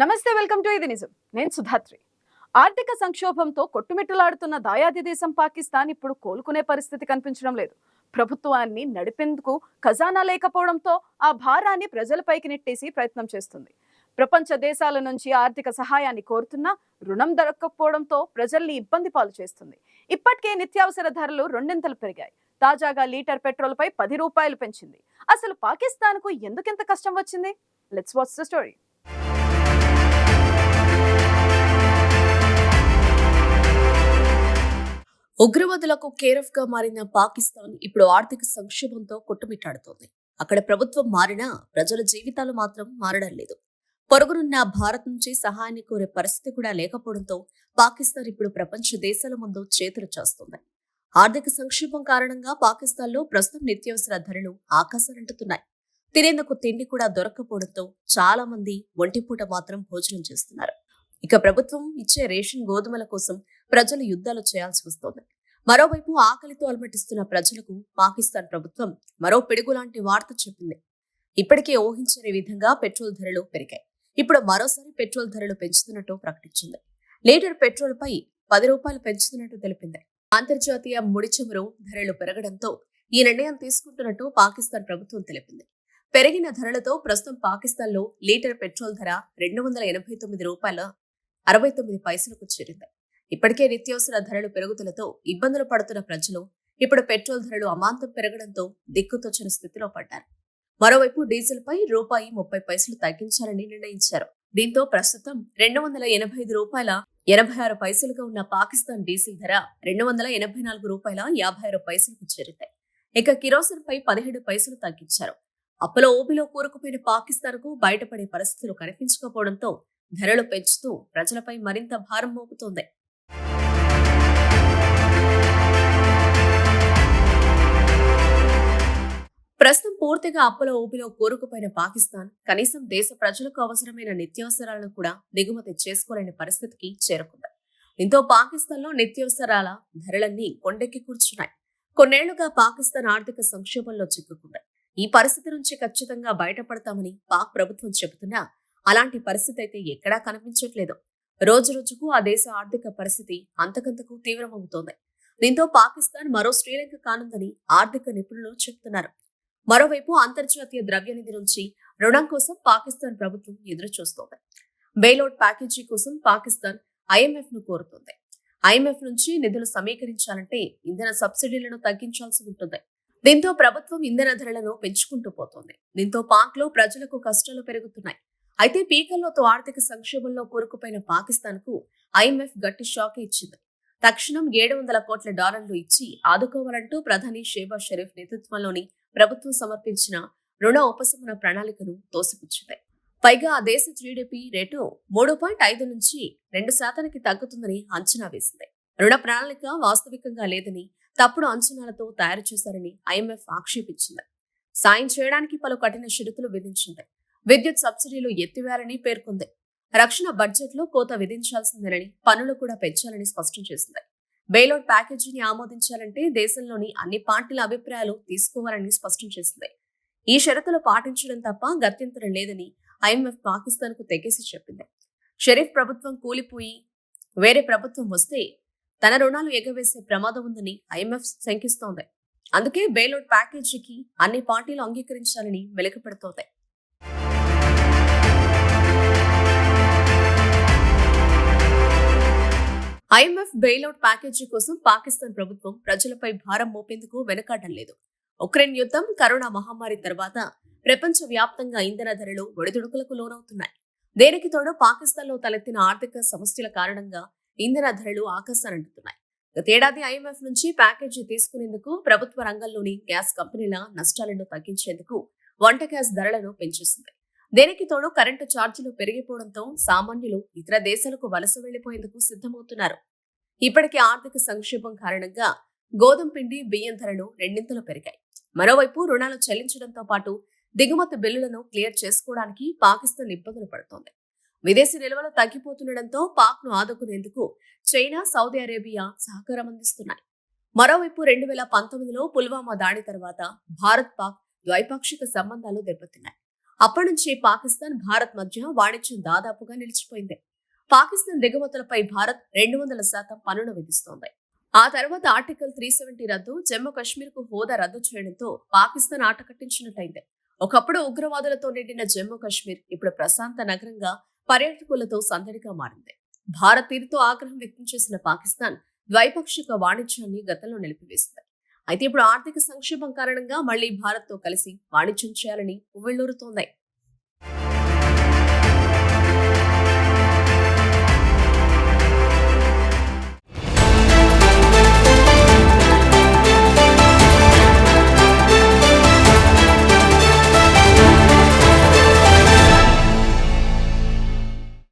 నమస్తే welcome to ఇది నిజం. నేను సుధాత్రి. ఆర్థిక సంక్షోభంతో కొట్టుమిట్టలాడుతున్న దాయాది దేశం పాకిస్తాన్ ఇప్పుడు కోలుకునే పరిస్థితి కనిపించడం లేదు. ప్రభుత్వాన్ని నడిపేందుకు ఖజానా లేకపోవడంతో ఆ భారాన్ని ప్రజలపైకి నెట్టేసి ప్రయత్నం చేస్తుంది. ప్రపంచ దేశాల నుంచి ఆర్థిక సహాయాన్ని కోరుతున్నా రుణం దొరకకపోవడంతో ప్రజల్ని ఇబ్బంది పాలు చేస్తుంది. ఇప్పటికే నిత్యావసర ధరలు రెండింతలు పెరిగాయి. తాజాగా లీటర్ పెట్రోల్ పై పది రూపాయలు పెంచింది. అసలు పాకిస్తాన్కు ఎందుకింత కష్టం వచ్చింది? లెట్స్ వాచ్ ద స్టోరీ ఉగ్రవాదులకు కేరఫ్గా మారిన పాకిస్తాన్ ఇప్పుడు ఆర్థిక సంక్షోభంతో కొట్టుమిట్టాడుతోంది. అక్కడ ప్రభుత్వం మారినా ప్రజల జీవితాలు మాత్రం మారడం లేదు. పొరుగునున్న భారత్ నుంచి సహాయాన్ని కోరే పరిస్థితి కూడా లేకపోవడంతో పాకిస్తాన్ ఇప్పుడు ప్రపంచ దేశాల ముందు చేతులు చేస్తోంది. ఆర్థిక సంక్షేమం కారణంగా పాకిస్తాన్లో ప్రస్తుతం నిత్యావసర ధరలు ఆకాశాలంటుతున్నాయి తినేందుకు తిండి కూడా దొరక్కపోవడంతో చాలా మంది ఒంటిపూట మాత్రం భోజనం చేస్తున్నారు. ఇక ప్రభుత్వం ఇచ్చే రేషన్ గోధుమల కోసం ప్రజలు యుద్ధాలు చేయాల్సి వస్తోంది. మరోవైపు ఆకలితో అలమటిస్తున్న ప్రజలకు పాకిస్తాన్ ప్రభుత్వం మరో పిడుగు లాంటి వార్త చెప్పింది. ఇప్పటికే ఊహించని విధంగా పెట్రోల్ ధరలు పెరిగాయి. ఇప్పుడు మరోసారి పెట్రోల్ ధరలు పెంచుతున్నట్టు ప్రకటించింది. లీటర్ పెట్రోల్ పై పది రూపాయలు పెంచుతున్నట్టు తెలిపింది. అంతర్జాతీయ ముడి చమురు ధరలు పెరగడంతో ఈ నిర్ణయం తీసుకుంటున్నట్టు పాకిస్తాన్ ప్రభుత్వం తెలిపింది. పెరిగిన ధరలతో ప్రస్తుతం పాకిస్తాన్లో లీటర్ పెట్రోల్ ధర రెండు వందల ఎనభై తొమ్మిది రూపాయల అరవై తొమ్మిది పైసలకు చేరింది. ఇప్పటికే నిత్యావసర ధరలు పెరుగుదలతో ఇబ్బందులు పడుతున్న ప్రజలు ఇప్పుడు పెట్రోల్ ధరలు అమాంతం పెరగడంతో దిక్కుతోచిన స్థితిలో పడ్డారు. మరోవైపు డీజిల్ పై రూపాయి ముప్పై పైసలు తగ్గించాలని నిర్ణయించారు. దీంతో ప్రస్తుతం రెండు వందల ఎనభై ఐదు రూపాయల ఎనభై ఆరు పైసలుగా ఉన్న పాకిస్తాన్ డీజిల్ ధర రెండు వందల ఎనభై నాలుగు రూపాయల యాభై ఆరు పైసలకు చేరుతాయి ఇక కిరోసిన్ పై పదిహేడు పైసలు తగ్గించారు. అప్పులో ఊబిలో కూరుకుపోయిన పాకిస్తాన్కు బయటపడే పరిస్థితులు కనిపించకపోవడంతో ధరలు పెంచుతూ ప్రజలపై మరింత భారం మోపుతోంది. ప్రస్తుతం పూర్తిగా అప్పుల ఊపిలో కూరుకుపోయిన పాకిస్తాన్ కనీసం దేశ ప్రజలకు అవసరమైన నిత్యావసరాలను కూడా దిగుమతి చేసుకోలేని పరిస్థితికి చేరుకుంది. దీంతో పాకిస్తాన్లో నిత్యావసరాల ధరలన్నీ కొండెక్కి కూర్చున్నాయి. కొన్నేళ్ళుగా పాకిస్తాన్ ఆర్థిక సంక్షోభంలో చిక్కుకుంది. ఈ పరిస్థితి నుంచి ఖచ్చితంగా బయటపడతామని పాక్ ప్రభుత్వం చెబుతున్నా అలాంటి పరిస్థితి అయితే ఎక్కడా కనిపించట్లేదు. రోజు రోజుకు ఆ దేశ ఆర్థిక పరిస్థితి అంతకంతకు తీవ్రమవుతోంది. దీంతో పాకిస్తాన్ మరో శ్రీలంక కానుందని ఆర్థిక నిపుణులు చెబుతున్నారు మరోవైపు అంతర్జాతీయ ద్రవ్యనిధి నుంచి రుణం కోసం పాకిస్తాన్ ప్రభుత్వం ఎదురు చూస్తోంది బెయిలౌట్ ప్యాకేజీ కోసం పాకిస్తాన్ ఐఎంఎఫ్ను కోరుతోంది. ఐఎంఎఫ్ నుంచి నిధులు సమీకరించాలంటే ఇంధన సబ్సిడీలను తగ్గించాల్సి ఉంటుంది. దీంతో ప్రభుత్వం ఇంధన ధరలను పెంచుకుంటూ పోతోంది. దీంతో పాక్లో ప్రజలకు కష్టాలు పెరుగుతున్నాయి. అయితే పీకల్లోతో ఆర్థిక సంక్షోభంలో కూరుకుపోయిన పాకిస్తాన్కు ఐఎంఎఫ్ గట్టి షాక్ ఇచ్చింది. తక్షణం ఏడు వందల కోట్ల డాలర్లు ఇచ్చి ఆదుకోవాలంటూ ప్రధాని షేబా షరీఫ్ నేతృత్వంలోని ప్రభుత్వం సమర్పించిన రుణ ఉపశమన ప్రణాళికను తోసిపుచ్చుతాయి పైగా ఆ దేశ జీడిపి రేటు మూడు పాయింట్ ఐదు నుంచి రెండు శాతానికి తగ్గుతుందని అంచనా వేసింది. రుణ ప్రణాళిక వాస్తవికంగా లేదని తప్పుడు అంచనాలతో తయారు చేశారని ఐఎంఎఫ్ ఆక్షేపించింది. సాయం చేయడానికి పలు కఠిన షరతులు విధించింది. విద్యుత్ సబ్సిడీలు ఎత్తివేయాలని పేర్కొంది. రక్షణ బడ్జెట్లో కోత విధించాల్సిందేనని పన్నులు కూడా పెంచాలని స్పష్టం చేసింది బెయిలౌట్ ప్యాకేజీని ఆమోదించాలంటే దేశంలోని అన్ని పార్టీల అభిప్రాయాలు తీసుకోవాలని స్పష్టం చేసింది ఈ షరతులు పాటించడం తప్ప గత్యంతరం లేదని ఐఎంఎఫ్ పాకిస్తాన్కు తెగేసి చెప్పింది. షరీఫ్ ప్రభుత్వం కూలిపోయి వేరే ప్రభుత్వం వస్తే తన రుణాలు ఎగవేసే ప్రమాదం ఉందని ఐఎంఎఫ్ శంకిస్తోంది. అందుకే బెయిలౌట్ ప్యాకేజీకి అన్ని పార్టీలు అంగీకరించాలని వెలుకపెడుతోంది. ఐఎంఎఫ్ బెయిలౌట్ ప్యాకేజీ కోసం పాకిస్తాన్ ప్రభుత్వం ప్రజలపై భారం మోపేందుకు వెనకాడడం లేదు. ఉక్రెయిన్ యుద్ధం కరోనా మహమ్మారి తర్వాత ప్రపంచ వ్యాప్తంగా ఇంధన ధరలు ఒడిదుడుకులకు లోనవుతున్నాయి. దేనికి తోడు పాకిస్తాన్లో తలెత్తిన ఆర్థిక సమస్యల కారణంగా ఇంధన ధరలు ఆకాశానంటున్నాయి గతేడాది ఐఎంఎఫ్ నుంచి ప్యాకేజీ తీసుకునేందుకు ప్రభుత్వ రంగంలోని గ్యాస్ కంపెనీల నష్టాలను తగ్గించేందుకు వంట గ్యాస్ ధరలను పెంచేసింది. దేనికి తోడు కరెంటు ఛార్జీలు పెరిగిపోవడంతో సామాన్యులు ఇతర దేశాలకు వలస వెళ్ళిపోయేందుకు సిద్ధమవుతున్నారు. ఇప్పటికే ఆర్థిక సంక్షోభం కారణంగా గోధుమ పిండి బియ్యం ధరలు రెండింతలు పెరిగాయి. మరోవైపు రుణాలు చెల్లించడంతో పాటు దిగుమతి బిల్లులను క్లియర్ చేసుకోవడానికి పాకిస్తాన్ ఇబ్బందులు పడుతోంది. విదేశీ నిల్వలు తగ్గిపోతుండటంతో పాక్ను ఆదుకునేందుకు చైనా సౌదీ అరేబియా సహకారం అందిస్తున్నాయి. మరోవైపు రెండు వేల పంతొమ్మిదిలో పుల్వామా దాడి తర్వాత భారత్ పాక్ ద్వైపాక్షిక సంబంధాలు దెబ్బతిన్నాయి. అప్పటి నుంచి పాకిస్తాన్ భారత్ మధ్య వాణిజ్యం దాదాపుగా నిలిచిపోయింది. పాకిస్తాన్ దిగుమతులపై భారత్ రెండు వందల శాతం పన్నును విధిస్తోంది. ఆ తర్వాత ఆర్టికల్ త్రీ సెవెంటీ రద్దు జమ్మూ కాశ్మీర్కు హోదా రద్దు చేయడంతో పాకిస్తాన్ ఆట కట్టించినట్టయింది. ఒకప్పుడు ఉగ్రవాదులతో నిండిన జమ్మూ కాశ్మీర్ ఇప్పుడు ప్రశాంత నగరంగా పర్యాటకులతో సందడిగా మారింది. భారత్ తీరుతో ఆగ్రహం వ్యక్తం చేసిన పాకిస్తాన్ ద్వైపాక్షిక వాణిజ్యాన్ని గతంలో నిలిపివేసింది. అయితే ఇప్పుడు ఆర్థిక సంక్షేమం కారణంగా మళ్ళీ భారత్తో కలిసి వాణిజ్యం చేయాలని ఉవ్విళ్ళూరుతోంది